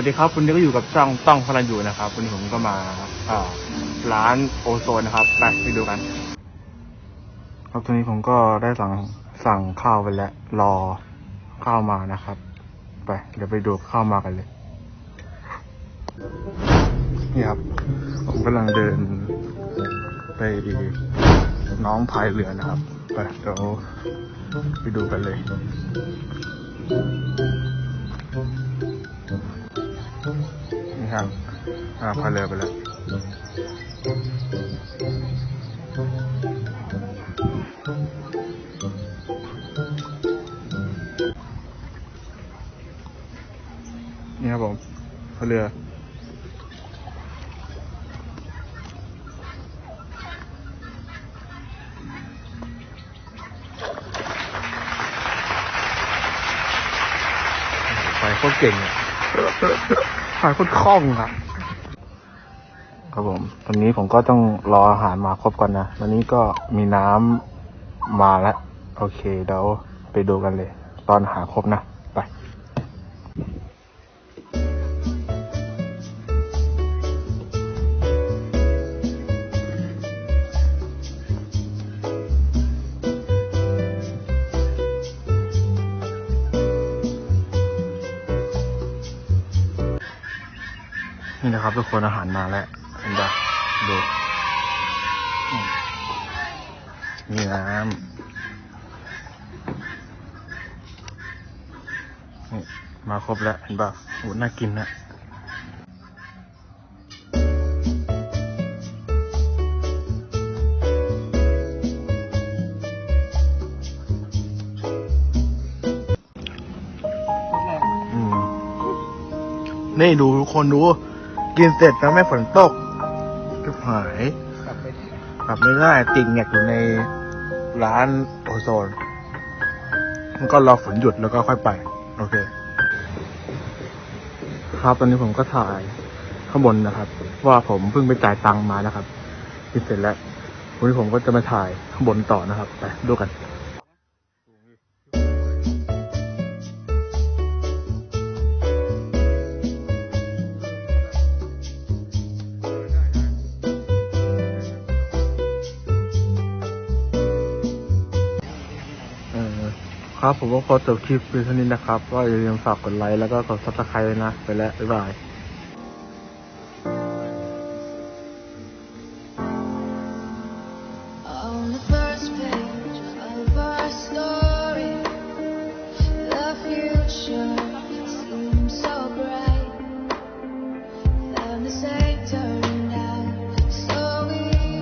วัสดีครับวันนี้ก็อยู่กับช่องต้องพลันอยู่นะครับวันนี้ผมก็มาร้านโอโซนนะครับไปไปดูกัน ครับตอนนี้ผมก็ได้สั่งสั่งข้าวไปแล้ว รอข้าวมานะครับ ไป เดี๋ยวไปดูข้าวมากันเลย นี่ครับ ผมกำลังเดิน ไปน้องพายเรือนะครับ ไปเดี๋ยวไปดูกันเลย นี่ครับอ่าพาเรือไปแล้วนี่ครับผมพาเรือไปโคตรเก่งอะ หายคนคล่องครับครับผมตอนนี้ผมก็ต้องรออาหารมาครบก่อนนะตอนนี้ก็มีน้ำมาแล้ว โอเคเดี๋ยวไปดูกันเลย ตอนอาหารครบนะ นี่นะครับทุกคนอาหารมาแล้วเห็นปะดูมีน้ำนี่มาครบแล้วเห็นปะโหน่ากินนะนี่ดูทุกคนดู กินเสร็จแล้วไม่ฝนตกก็หายกลับไปกลับไม่ได้ติ่งแงกอยู่ในร้านโอโซน มันก็รอฝนหยุดแล้วก็ค่อยไป โอเค ครับตอนนี้ผมก็ถ่ายข้างบนนะครับ ว่าผมเพิ่งไปจ่ายตังค์มานะครับกินเสร็จแล้ววันนี้ผมก็จะมาถ่ายข้างบนต่อนะครับ ไปดูกัน ครับผมก็ขอจบคลิปเพียงเท่านี้นะครับ ก็อย่าลืมฝากกดไลค์แล้วก็กดซับสไครต์นะ ไปแล้ว บ๊ายบาย